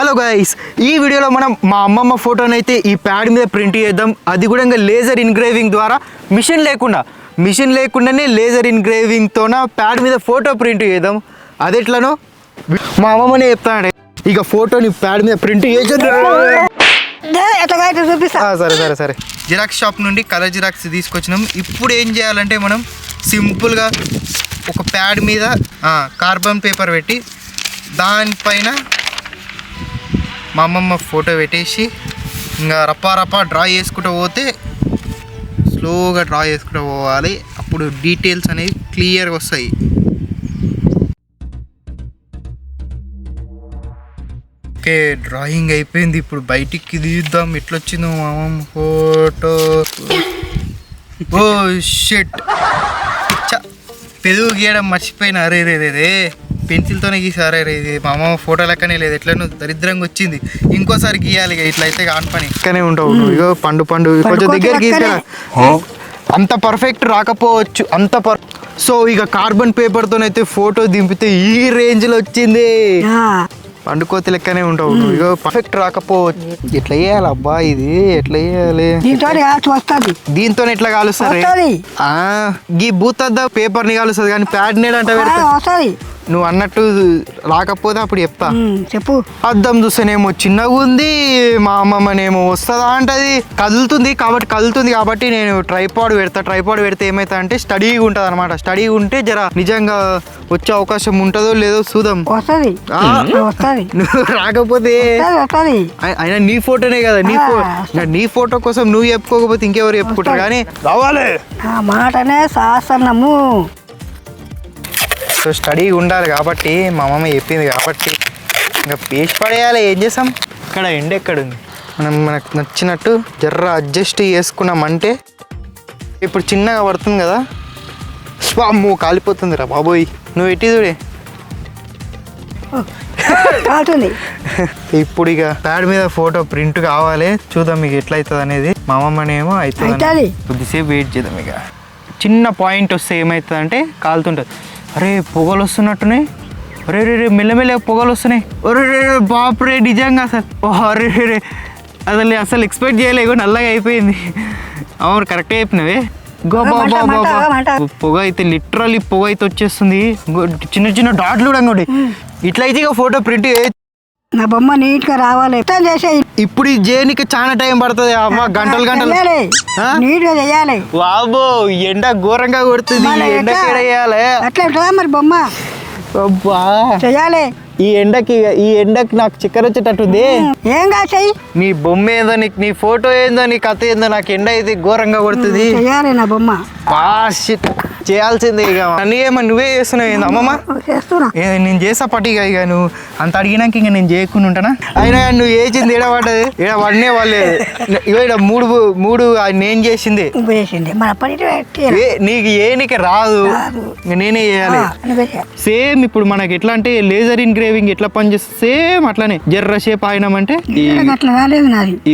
Hello guys ఈ వీడియోలో మనం మా అమ్మమ్మ ఫోటోని అయితే ఈ ప్యాడ్ మీద ప్రింట్ చేద్దాం. అది కూడా ఇంకా లేజర్ ఇన్గ్రేవింగ్ ద్వారా మిషన్ లేకుండా మిషన్ లేకుండానే లేజర్ ఇన్గ్రేవింగ్తోన ప్యాడ్ మీద ఫోటో ప్రింట్ చేద్దాం. అది ఎట్లనో? మా అమ్మమ్మనే చెప్తానండి. ఇక ఫోటోని ప్యాడ్ మీద ప్రింట్ చేసేద్దాం. సరే సరే సరే. జిరాక్స్ షాప్ నుండి కలర్ జిరాక్స్ తీసుకొచ్చినాం. ఇప్పుడు ఏం చేయాలంటే మనం సింపుల్గా ఒక ప్యాడ్ మీద కార్బన్ పేపర్ పెట్టి దానిపైన మా అమ్మమ్మ ఫోటో పెట్టేసి ఇంకా రప్పా రప్పా డ్రా చేసుకుంటూ పోతే స్లోగా డ్రా చేసుకుంటూ పోవాలి. అప్పుడు డీటెయిల్స్ అనేవి క్లియర్గా వస్తాయి. ఓకే డ్రాయింగ్ అయిపోయింది. ఇప్పుడు బయటికి తీద్దాం. ఎట్లొచ్చిందో మా అమ్మమ్మ ఫోటో. ఓ షెట్. పెరుగు గీయడం మర్చిపోయిన. అరే రే రే రే. పెన్సిల్తోనే గీసారే రే ఇది మా అమ్మమ్మ ఫోటో లెక్కనే లేదు. ఎట్లనో దరిద్రంగా వచ్చింది? ఇంకోసారి గీయాలి ఇక ఇట్లా అయితే కాని పని. ఇక్కనే ఉంటావు నువ్వు. ఇగో పండు పండు కొంచెం దగ్గర గీసుకురా అంత పర్ఫెక్ట్ రాకపోవచ్చు అంత పర్. సో ఇక కార్బన్ పేపర్తోనైతే ఫోటో దింపితే ఈ రేంజ్లో వచ్చింది. ఆ, పండుకోతి లెక్కనే ఉంటావు నువ్వు. ఇగో పర్ఫెక్ట్ రాకపోవచ్చు. ఎట్లా చేయాలి అబ్బా ఇది? ఎట్లా చేయాలి? దీంతో ఎట్లా కాలుస్తారు? గీ బూతద్ద పేపర్ని కాలుస్తుంది కానీ ప్యాడ్ పెడతా వస్తుంది. నువ్వు అన్నట్టు రాకపోతే అప్పుడు చెప్తా. చెప్పు. అద్దం చూస్తేనేమో చిన్నగా ఉంది మా అమ్మమ్మనేమో వస్తుందా అంటది. కదులుతుంది కాబట్టి కదులుతుంది కాబట్టి నేను ట్రైపాడ్ పెడతా. ట్రైపాడ్ పెడితే ఏమైతే అంటే స్టడీగా ఉంటుంది అనమాట స్టడీగా ఉంటే జర నిజంగా వచ్చే అవకాశం ఉంటుందో లేదో చూద్దాం. వస్తుంది. ఆ, వస్తుంది. నువ్వు రాకపోతే అయినా నీ ఫోటోనే కదా నీ ఫో ఆ. ఇంకా నీ ఫోటో కోసం నువ్వు చెప్పుకోకపోతే ఇంకెవరు చెప్పుకుంటారు? కానీ రావాలి. ఆ మాటనే శాసనము. సో స్టడీ ఉండాలి కాబట్టి మా అమ్మమ్మ చెప్పింది కాబట్టి ఇంకా పేసి పడేయాలి ఏం చేసాం ఇక్కడ ఎండ ఎక్కడ ఉంది మనం మనకు నచ్చినట్టు జర్ర అడ్జస్ట్ చేసుకున్నామంటే ఇప్పుడు చిన్నగా పడుతుంది కదా? స్వామ్మో కాలిపోతుంది రా బాబోయ్. నువ్వు ఎట్టి చూడే. కాలుతుంది. ఇప్పుడు ఇక ప్యాడ్ మీద ఫోటో ప్రింట్ కావాలి చూద్దాం మీకు ఎట్లా అవుతుంది అనేది. మా అమ్మమ్మనేమో అవుతుంది అవుతుంది. కొద్దిసేపు వెయిట్ చేద్దాం ఇక. చిన్న పాయింట్ వస్తే ఏమవుతుంది అంటే కాలుతుంటుంది. అరే పొగలు వస్తున్నట్టున్నాయి. అరే రే రే మెల్లమెల్ల పొగలు వస్తున్నాయి. ఒరే రే రే బాపురే నిజంగా అసలు. అరే రే రే. అసలు అసలు ఎక్స్పెక్ట్ చేయలేవు నల్లగా అయిపోయింది. అవును కరెక్ట్గా చెప్పినవే. మంట. పొగ అయితే లిటరల్లీ పొగ అయితే వచ్చేస్తుంది. చిన్న చిన్న డాట్లు కూడా ఇంకోటి ఇట్లా అయితే ఇక ఫోటో ప్రింట్ నా బొమ్మ నీట్గా రావాలి. మొత్తం చేసేయి. ఇప్పుడు ఈ జేనికి చాలా టైం పడుతుంది అమ్మ గంటలు గంటలు. చెయ్యాలి. ఆ? నీట్గా చెయ్యాలి. వాబో ఎండ ఘోరంగా కొడుతుంది మళ్ళీ ఎండ. ఎట్లా? వేయాలి అట్లా ఉంటుందా మరి బొమ్మ? అబ్బా. చెయ్యాలి. ఈ ఎండకి ఈ ఎండకి నాకు చక్కెర వచ్చేటట్టుంది. ఏం కాదు చెయ్యి. నీ బొమ్మ ఏందో నీకు నీ ఫోటో ఏందో నీ కథ ఏందో నాకు ఎండ అయితే ఘోరంగా కొడుతుంది. చెయ్యాలి నా బొమ్మ. చేయాల్సిందే ఇక. అన్నీ ఏమో నువ్వే చేస్తున్నావు ఏంది? అమ్మమ్మ? నేను చేసా పట్టిగా ఇక నువ్వు అంత అడిగినాక ఇంక నేను చేయకుండా ఉంటానా? అయినా నువ్వు చేసింది ఏడ పడ్డది. ఏడ పడినే వాళ్ళేది ఇగో ఈడ మూడు మూడు అది నేను చేసింది. నీకు ఏ నీకు రాదు. రాదు. ఇంక నేనే చేయాలి. సేమ్ ఇప్పుడు మనకి ఎట్లా అంటే లేజర్ ఇన్గ్రేవింగ్ ఎట్లా పనిచేస్తుంది సేమ్ అట్లానే. జర్ర షేప్ ఆయినామంటే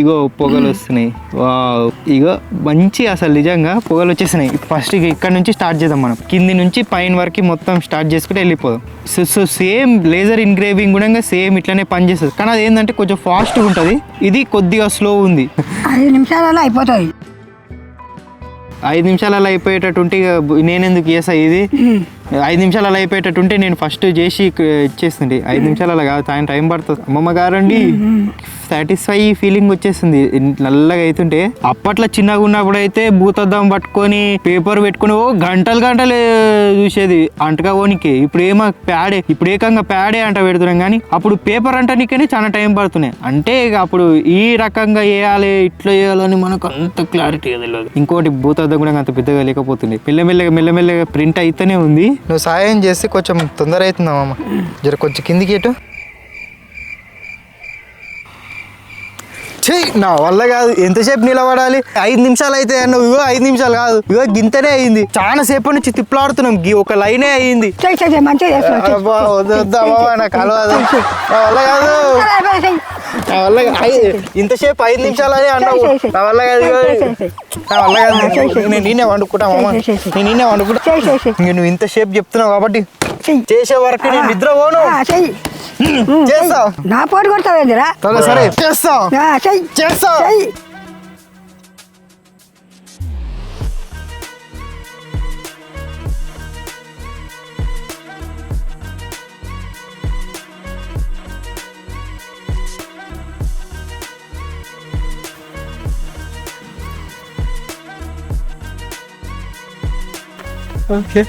ఇగో పొగలు వస్తున్నాయి. వావ్. ఇగో మంచి అసలు నిజంగా పొగలు వచ్చేసినాయి ఫస్ట్ ఇక ఇక్కడ నుంచి స్టార్ట్ చేద్దాం మనం. కింది నుంచి పైన వరకు మొత్తం స్టార్ట్ చేసుకుంటే వెళ్ళిపోదాం. So so same laser engraving కూడా సేమ్ ఇట్లానే పనిచేస్తుంది. కానీ అది ఏంటంటే కొంచెం ఫాస్ట్గా ఉంటుంది. ఇది కొద్దిగా స్లో ఉంది. ఐదు నిమిషాలలో అయిపోతుంది ఐదు నిమిషాలలో అయిపోయేటట్టు ఉంటే ఇక నేను ఎందుకు చేసా ఇది? ఐదు నిమిషాలలో అయిపోయేటట్టు ఉంటే నేను ఫస్ట్ చేసి ఇచ్చేస్తుంది ఐదు నిమిషాలలో కాదు టైం టైం పడుతుంది. అమ్మమ్మ గారండి. సాటిస్ఫై ఫీలింగ్ వచ్చేస్తుంది నల్లగా అవుతుంటే అప్పట్లో చిన్నగా ఉన్నప్పుడు అయితే భూతద్దం పట్టుకొని పేపర్ పెట్టుకుని ఓ గంటలు గంటలు చూసేది అంటగా ఓనికి. ఇప్పుడు ఏమో ప్యాడే ఇప్పుడు ఏకంగా ప్యాడే అంట పెడుతున్నాం కానీ అప్పుడు పేపర్ అంటనికనే చాలా టైం పడుతున్నాయి. అంటే ఇక అప్పుడు ఈ రకంగా వేయాలి ఇట్లా చేయాలని మనకు అంత క్లారిటీ తెలియదు ఇంకోటి భూతద్దం కూడా అంత పెద్దగా లేకపోతుంది మెల్లమెల్లగా మెల్లమెల్లగా ప్రింట్ అయితేనే ఉంది. నువ్వు సాయం చేస్తే కొంచెం తొందర అవుతుందా జర కొంచెం కిందికి ఎటు? చెయ్యి నా వల్ల కాదు. ఎంతసేపు నిలబడాలి? ఐదు నిమిషాలు అయితే అన్నావు ఇగో ఐదు నిమిషాలు కాదు. ఇగో గింతనే అయింది. చాలా సేపు నుంచి తిప్పలాడుతున్నాం. గీ ఒక లైనే అయింది. మంచిగా నాకు అలవాదు నా వల్ల కాదు. నా వల్ల ఇంతసేపు ఐదు నిమిషాలు అని అన్నావు. నా వల్ల కాదు. నా వల్ల కాదు. నేను నేనే వండుకుంటా. నేను నేనే వండుకుంటా. నువ్వు ఇంతసేపు చెప్తున్నావు కాబట్టి చెయ్యి. చేసే వరకు నేను నిద్ర పోను. ఆ, చెయ్యి. చేస్తా నా పోటు కొడతావేందిరా సరే సరే చేస్తా ఆ, చెయ్యి. చేస్తా చెయ్యి. ఓకే.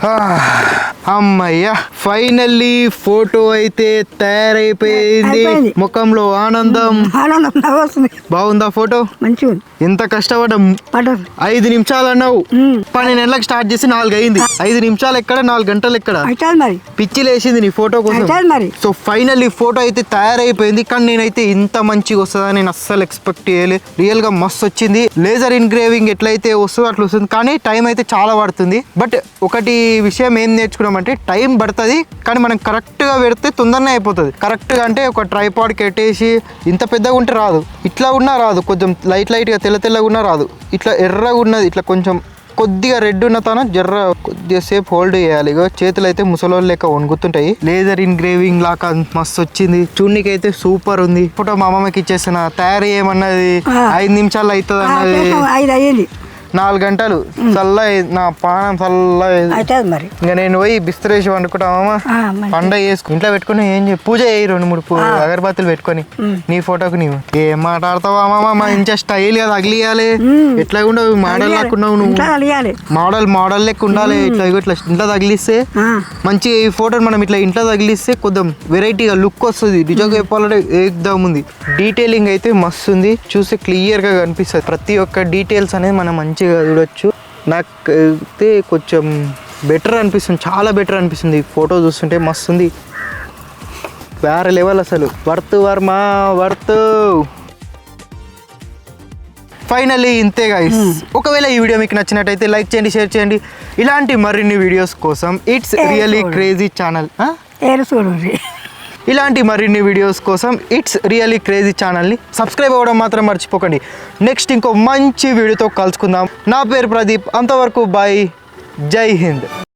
啊 అమ్మయ్యా ఫైనల్లీ ఫోటో అయితే తయారైపోయింది. ముఖంలో ఆనందం. ఆనందం బాగుందా ఫోటో మంచిగా ఎంత కష్టపడ్డం. పడ్డది ఐదు నిమిషాలు అన్నావు. పన్నెండు నెలలకు స్టార్ట్ చేసి నాలుగు అయింది. ఐదు నిమిషాలు ఎక్కడ? నాలుగు గంటలు ఎక్కడ? పిచ్చి లేచింది నీ ఫోటో కోసం. సో ఫైనల్లీ ఫోటో అయితే తయారైపోయింది. కానీ నేనైతే ఇంత మంచిగా వస్తుందని నేను అస్సలు ఎక్స్పెక్ట్ చేయలేదు రియల్గా మస్తు వచ్చింది. లేజర్ ఇన్గ్రేవింగ్ ఎట్లయితే వస్తుందో అట్లా వస్తుంది. కానీ టైం అయితే చాలా పడుతుంది. బట్ ఒకటి విషయం ఏం నేర్చుకున్నామంటే టైం పడుతుంది కానీ మనం కరెక్ట్గా పెడితే తొందరనే అయిపోతుంది. కరెక్ట్గా అంటే ఒక ట్రైపాడ్ కెట్టేసి ఇంత పెద్దగా ఉంటే రాదు. ఇట్లా ఉన్నా రాదు. కొంచెం లైట్ లైట్గా తెల్ల తెల్లగా ఉన్నా రాదు. ఇట్లా ఎర్రగా ఉన్నది ఇట్లా కొంచెం కొద్దిగా రెడ్ ఉన్న తన జర్ర కొద్దిగా సేపు హోల్డ్ చేయాలి. ఇగో చేతులు అయితే ముసలోళ్ళు లెక్క వణుకుతుంటాయి. లేజర్ ఇన్గ్రేవింగ్ లాగా మస్తు వచ్చింది. చూడనీకి అయితే సూపర్ ఉంది. ఫోటో మా అమ్మకి ఇచ్చేసిన తయారు చేయమన్నది ఆ. ఐదు నిమిషాలు అవుతుంది అన్నది చేసాం, ఐదు అయ్యింది. నాలుగు గంటలు చల్ల నా పానం చల్ల మరి. ఇంకా నేను పోయి బిస్తరేసి వండుకుంటామా. పండగ చేసుకుని ఇంట్లో పెట్టుకుని ఏం పూజ చేయి రెండు మూడు అగరబత్తులు పెట్టుకొని. నీ ఫోటోకి నీవు. ఏం మాట్లాడతావా మామ మా ఇంచా స్టైల్గా తగిలియాలి ఎట్లా ఉండవు? మోడల్ లాక్కున్నావు నువ్వు. మోడల్ మోడల్ లెక్క ఉండాలి. ఇట్లా ఇట్లా ఇంట్లో తగిలిస్తే మంచి ఈ ఫోటోని మనం ఇట్లా ఇంట్లో తగిలిస్తే కొంచెం వెరైటీగా లుక్ వస్తుంది. నిజంగా చెప్పాలంటే ఏకదమ్ ఉంది. డీటెయిలింగ్ అయితే మస్తు ఉంది. చూస్తే క్లియర్గా కనిపిస్తుంది. ప్రతి ఒక్క డీటెయిల్స్ అనేది మనం మంచిగా చూడొచ్చు. నాకు అయితే కొంచెం బెటర్ అనిపిస్తుంది చాలా బెటర్ అనిపిస్తుంది ఫోటో చూస్తుంటే మస్తు ఉంది వేరే లెవెల్ అసలు. వర్త్ వర్మ వర్త్. ఫైనల్లీ ఇంతే గైస్ ఒకవేళ ఈ వీడియో మీకు నచ్చినట్టయితే లైక్ చేయండి షేర్ చేయండి. ఇలాంటి మరిన్ని వీడియోస్ కోసం ఇట్స్ రియలీ. క్రేజీ ఛానల్ ఇలాంటి మరిన్ని వీడియోస్ కోసం ఇట్స్ రియలీ క్రేజీ ఛానల్ని సబ్స్క్రైబ్ అవ్వడం మాత్రం మర్చిపోకండి. నెక్స్ట్ ఇంకో మంచి వీడియోతో కలుసుకుందాం. నా పేరు ప్రదీప్. అంతవరకు బాయ్ జై హింద్.